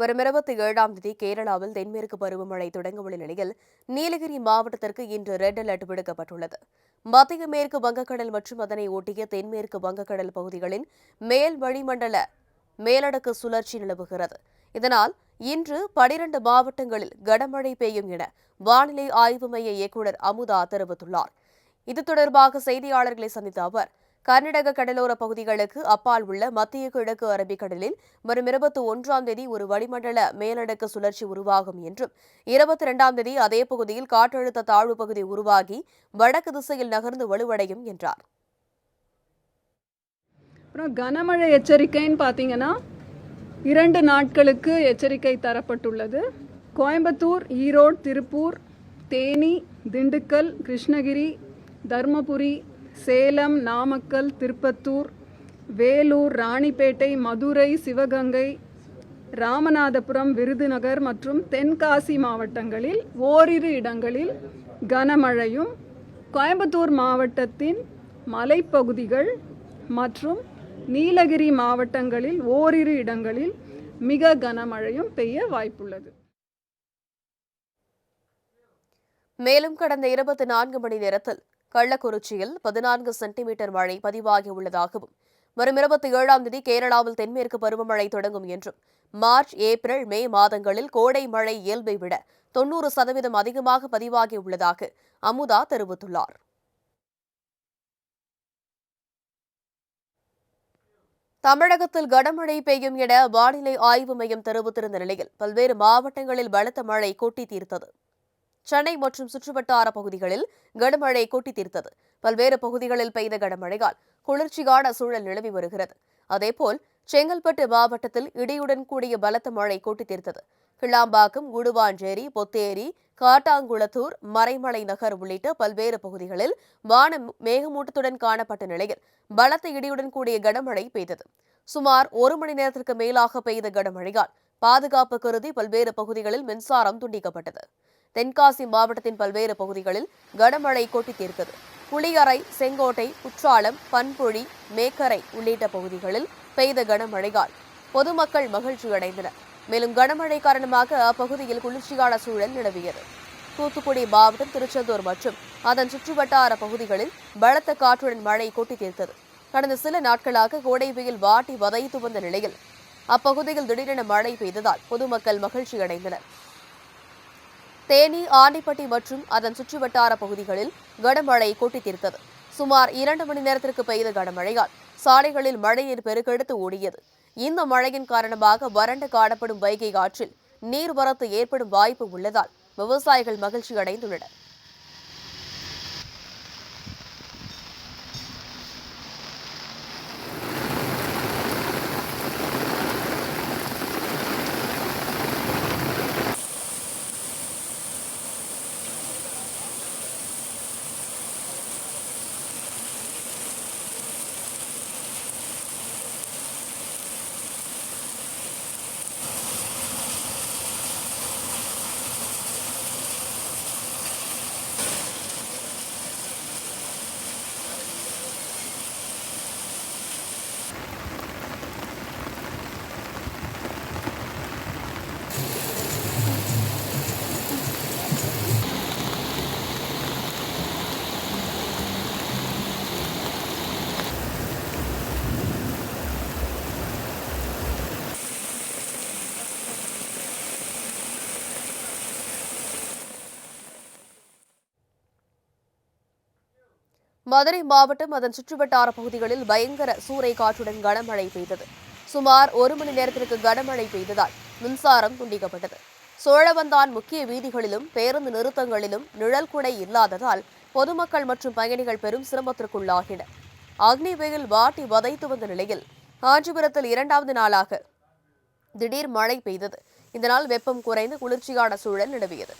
வரும் இருபத்தி ஏழாம் தேதி கேரளாவில் தென்மேற்கு பருவமழை தொடங்கவுள்ள நிலையில் நீலகிரி மாவட்டத்திற்கு இன்று ரெட் அலர்ட் விடுக்கப்பட்டுள்ளது. மத்திய மேற்கு வங்கக்கடல் மற்றும் அதனை ஒட்டிய தென்மேற்கு வங்கக்கடல் பகுதிகளின் மேல் வளிமண்டல மேலடுக்கு சுழற்சி நிலவுகிறது. இதனால் இன்று பனிரண்டு மாவட்டங்களில் கனமழை பெய்யும் என வானிலை ஆய்வு மைய இயக்குநர் அமுதா தெரிவித்துள்ளார். இது தொடர்பாக செய்தியாளர்களை சந்தித்த அவர் கர்நாடக கடலோர பகுதிகளுக்கு அப்பால் உள்ள மத்திய கிழக்கு அரபிக்கடலில் வரும் இருபத்தி ஒன்றாம் தேதி ஒரு வளிமண்டல மேலடுக்கு சுழற்சி உருவாகும் என்றும் இருபத்தி இரண்டாம் தேதி அதே பகுதியில் காற்றழுத்த தாழ்வு பகுதி உருவாகி வடக்கு திசையில் நகர்ந்து வலுவடையும் என்றார். அப்புறம் கனமழை எச்சரிக்கைன்னு பார்த்தீங்கன்னா இரண்டு நாட்களுக்கு எச்சரிக்கை தரப்பட்டுள்ளது. கோயம்புத்தூர் ஈரோடு திருப்பூர் தேனி திண்டுக்கல் கிருஷ்ணகிரி தர்மபுரி சேலம் நாமக்கல் திருப்பத்தூர் வேலூர் ராணிப்பேட்டை மதுரை சிவகங்கை ராமநாதபுரம் விருதுநகர் மற்றும் தென்காசி மாவட்டங்களில் ஓரிரு இடங்களில் கனமழையும் கோயம்புத்தூர் மாவட்டத்தின் மலைப்பகுதிகள் மற்றும் நீலகிரி மாவட்டங்களில் ஓரிரு இடங்களில் மிக கனமழையும் பெய்ய வாய்ப்புள்ளது. மேலும் கடந்த இருபத்தி நான்கு மணி நேரத்தில் கள்ளக்குறிச்சியில் பதினான்கு சென்டிமீட்டர் மழை பதிவாகியுள்ளதாகவும் வரும் இருபத்தி ஏழாம் தேதி கேரளாவில் தென்மேற்கு பருவமழை தொடங்கும் என்றும் மார்ச் ஏப்ரல் மே மாதங்களில் கோடை மழை இயல்பை விட தொன்னூறு சதவீதம் அதிகமாக பதிவாகியுள்ளதாக அமுதா தெரிவித்துள்ளார். தமிழகத்தில் கனமழை பெய்யும் என வானிலை ஆய்வு மையம் தெரிவித்திருந்த நிலையில் பல்வேறு மாவட்டங்களில் பலத்த மழை கொட்டி தீர்த்தது. சென்னை மற்றும் சுற்றுவட்டார பகுதிகளில் கனமழை கொட்டி தீர்த்தது பல்வேறு பகுதிகளில் பெய்த கனமழையால் குளிர்ச்சியான சூழல் நிலவி வருகிறது. அதேபோல் செங்கல்பட்டு மாவட்டத்தில் இடியுடன் கூடிய பலத்த மழை கொட்டி தீர்த்தது கிளாம்பாக்கம் குடுவாஞ்சேரி பொத்தேரி காட்டாங்குளத்தூர் மறைமலை நகர் உள்ளிட்ட பல்வேறு பகுதிகளில் வானம் மேகமூட்டத்துடன் காணப்பட்ட நிலையில் பலத்த இடியுடன் கூடிய கனமழை பெய்தது. சுமார் ஒரு மணி நேரத்திற்கு மேலாக பெய்த கனமழையால் பாதுகாப்பு கருதி பல்வேறு பகுதிகளில் மின்சாரம் துண்டிக்கப்பட்டது. தென்காசி மாவட்டத்தின் பல்வேறு பகுதிகளில் கனமழை கொட்டி தீர்த்தது புளியரை செங்கோட்டை குற்றாலம் பண்புழி மேக்கரை உள்ளிட்ட பகுதிகளில் பெய்த கனமழையால் பொதுமக்கள் மகிழ்ச்சியடைந்தனர். மேலும் கனமழை காரணமாக அப்பகுதியில் குளிர்ச்சியான சூழல் நிலவியது. தூத்துக்குடி மாவட்டம் திருச்செந்தூர் மற்றும் அதன் சுற்றுவட்டார பகுதிகளில் பலத்த காற்றுடன் மழை கொட்டி தீர்த்தது கடந்த சில நாட்களாக கோடை வெயில் வாட்டி வதைத்து வந்த நிலையில் அப்பகுதியில் திடீரென மழை பெய்ததால் பொதுமக்கள் மகிழ்ச்சியடைந்தனர். தேனி ஆண்டிப்பட்டி மற்றும் அதன் சுற்றுவட்டார பகுதிகளில் கனமழை கொட்டி தீர்த்தது சுமார் இரண்டு மணி நேரத்திற்கு பெய்த கனமழையால் சாலைகளில் மழைநீர் பெருக்கெடுத்து ஓடியது. இந்த மழையின் காரணமாக வறண்டு காணப்படும் வைகை ஆற்றில் நீர்வரத்து ஏற்படும் வாய்ப்பு உள்ளதால் விவசாயிகள் மகிழ்ச்சி அடைந்துள்ளனர் மதுரை மாவட்டம் அதன் சுற்றுவட்டார பகுதிகளில் பயங்கர சூறை காற்றுடன் கனமழை பெய்தது. சுமார் ஒரு மணி நேரத்திற்கு கனமழை பெய்ததால் மின்சாரம் துண்டிக்கப்பட்டது. சோழவந்தான் முக்கிய வீதிகளிலும் பேருந்து நிறுத்தங்களிலும் நிழல் குடை இல்லாததால் பொதுமக்கள் மற்றும் பயணிகள் பெரும் சிரமத்திற்குள்ளாகினர். அக்னி வெயில் வாட்டி வதைத்து வந்த நிலையில் காஞ்சிபுரத்தில் இரண்டாவது நாளாக திடீர் மழை பெய்தது. இதனால் வெப்பம் குறைந்து குளிர்ச்சியான சூழல் நிலவியது.